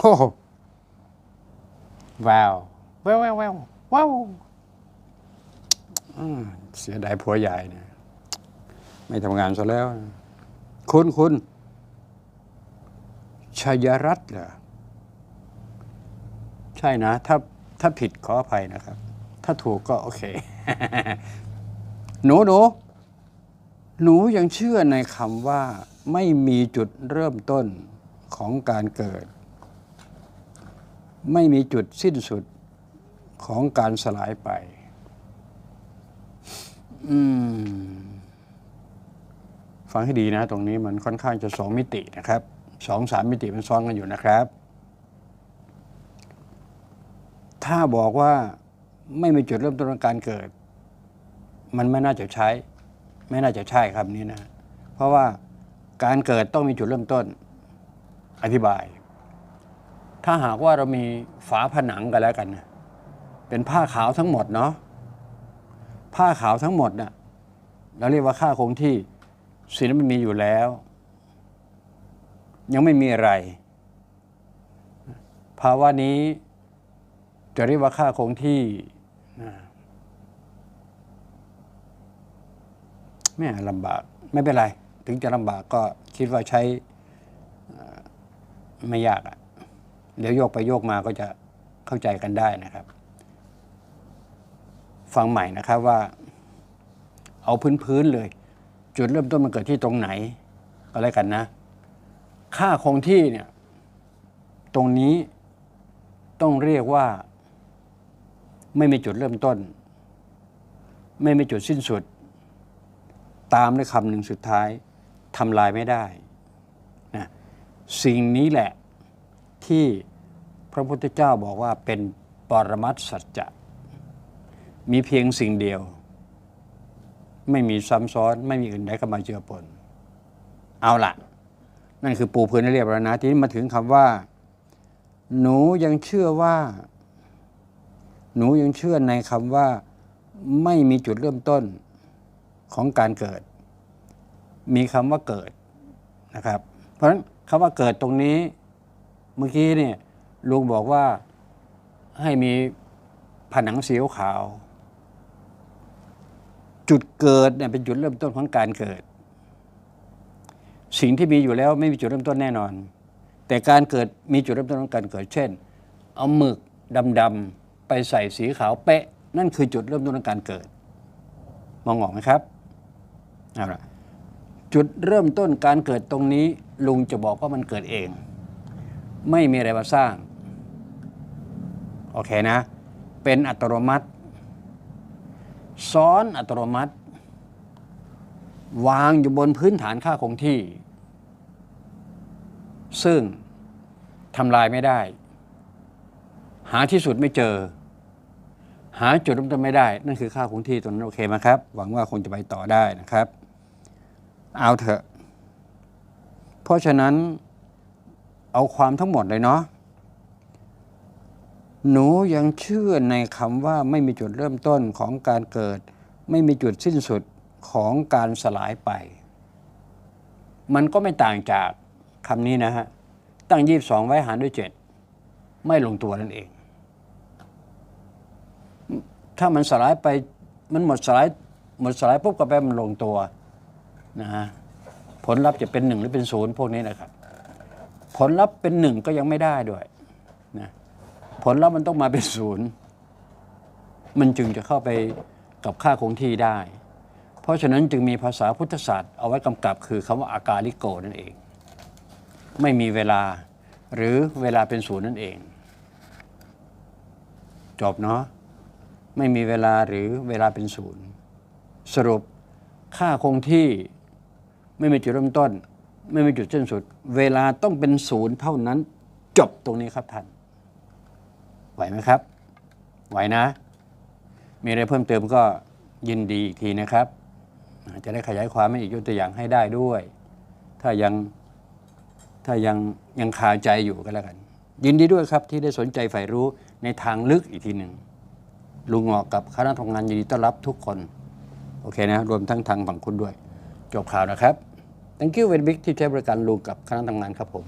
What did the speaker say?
โอ้โหว้าวแววแววแววว้าวอืมเสียดายผัวใหญ่เนี่ย ไม่ทำงานซะแล้ว คุณคุณชัยรัตน์เหรอใช่นะ ถ้าถ้าผิดขออภัยนะครับ ถ้าถูกก็โอเค หนูหนูหนูยังเชื่อในคำว่าไม่มีจุดเริ่มต้นของการเกิด ไม่มีจุดสิ้นสุดของการสลายไปอืมฟังให้ดีนะ ตรงนี้มันค่อนข้างจะสองมิตินะครับสองสามมิติมันซ้อนกันอยู่นะครับ ถ้าบอกว่าไม่มีจุดเริ่มต้นของการเกิด มันไม่น่าจะใช้ ไม่น่าจะใช่ครับนี้นะ เพราะว่าการเกิดต้องมีจุดเริ่มต้น อธิบาย ถ้าหากว่าเรามีฝาผนังกันแล้วกันนะเป็นผ้าขาวทั้งหมดเนาะผ้าขาวทั้งหมดน่ะเราเรียกว่าค่าคงที่สิ่งนั้นมันมีอยู่แล้ว ยังไม่มีอะไร ภาวะนี้จะเรียกว่าค่าคงที่นะแม่ลำบากไม่เป็นไร ถึงจะลำบากก็คิดว่าใช้ไม่ยากอะ่ะ เดี๋ยวโยกไปโยกมาก็จะเข้าใจกันได้นะครับ ฟังใหม่นะครับว่า เอาพื้นๆเลย จุดเริ่มต้นมันเกิดที่ตรงไหน ก็แล้วกันนะ ค่าคงที่เนี่ย ตรงนี้ต้องเรียกว่า ไม่มีจุดเริ่มต้น ไม่มีจุดสิ้นสุด ตามด้วยคำหนึ่งสุดท้ายทำลายไม่ได้นะสิ่งนี้แหละ ที่พระพุทธเจ้าบอกว่าเป็นปรมัตสัจจะ มีเพียงสิ่งเดียว ไม่มีซ้ำซ้อน ไม่มีอื่นใดเข้ามาเจือปน เอาละนั่นคือปูพื้นให้เรียบร้อยนะ ทีนี้มาถึงคำว่า หนูยังเชื่อว่า หนูยังเชื่อในคำว่า ไม่มีจุดเริ่มต้นของการเกิด มีคำว่าเกิดนะครับ เพราะฉะนั้นคำว่าเกิดตรงนี้ เมื่อกี้เนี่ยลุงบอกว่าให้มีผนังสีขาว จุดเกิดเนี่ยเป็นจุดเริ่มต้นของการเกิด สิ่งที่มีอยู่แล้วไม่มีจุดเริ่มต้นแน่นอน แต่การเกิดมีจุดเริ่มต้นของการเกิด เช่น เอาหมึกดำๆไปใส่สีขาวเป๊ะ นั่นคือจุดเริ่มต้นของการเกิด มองออกไหมครับเอาละจุดเริ่มต้นการเกิดตรงนี้ลุงจะบอกว่ามันเกิดเอง ไม่มีอะไรมาสร้าง โอเคนะ เป็นอัตโนมัติ ซ้อนอัตโนมัติ วางอยู่บนพื้นฐานค่าคงที่ ซึ่งทำลายไม่ได้ หาที่สุดไม่เจอ หาจุดเริ่มต้นไม่ได้ นั่นคือค่าคงที่ตรงนั้นโอเคไหมครับ หวังว่าคงจะไปต่อได้นะครับ เอาเถอะ เพราะฉะนั้น เอาความทั้งหมดเลยเนาะหนูยังเชื่อในคำว่าไม่มีจุดเริ่มต้นของการเกิด ไม่มีจุดสิ้นสุดของการสลายไป มันก็ไม่ต่างจากคำนี้นะฮะ ตั้งยี่สองไว้หารด้วยเจ็ดไม่ลงตัวนั่นเอง ถ้ามันสลายไปมันหมดสลายหมดสลายปุ๊บก็แปลมันลงตัวนะฮะผลลัพธ์จะเป็นหนึ่งหรือเป็นศูนย์พวกนี้นะครับ ผลลัพธ์เป็นหนึ่งก็ยังไม่ได้ด้วยนะผลลัพธ์มันต้องมาเป็นศูนย์มันจึงจะเข้าไปกับค่าคงที่ได้ เพราะฉะนั้นจึงมีภาษาพุทธศาสตร์เอาไว้กำกับคือคำว่าอากาลิโกนั่นเอง ไม่มีเวลาหรือเวลาเป็นศูนย์นั่นเอง จบเนาะไม่มีเวลาหรือเวลาเป็นศูนย์ สรุปค่าคงที่ไม่มีจุดเริ่มต้น ไม่มีจุดสิ้นสุด เวลาต้องเป็นศูนย์เท่านั้น จบตรงนี้ครับท่านไหวไหมครับ ไหวนะ มีอะไรเพิ่มเติมก็ยินดีอีกทีนะครับ จะได้ขยายความให้อีกยกตัวอย่างให้ได้ด้วย ถ้ายังถ้ายังยังคาใจอยู่ก็แล้วกัน ยินดีด้วยครับที่ได้สนใจใฝ่รู้ในทางลึกอีกทีหนึ่งลุงหงอกกับคณะทำงานยินดีต้อนรับทุกคน โอเคนะ รวมทั้งทางฝั่งคุณด้วย จบข่าวนะครับ thank you very big ที่ใช้บริการลุงกับคณะทำงานครับผม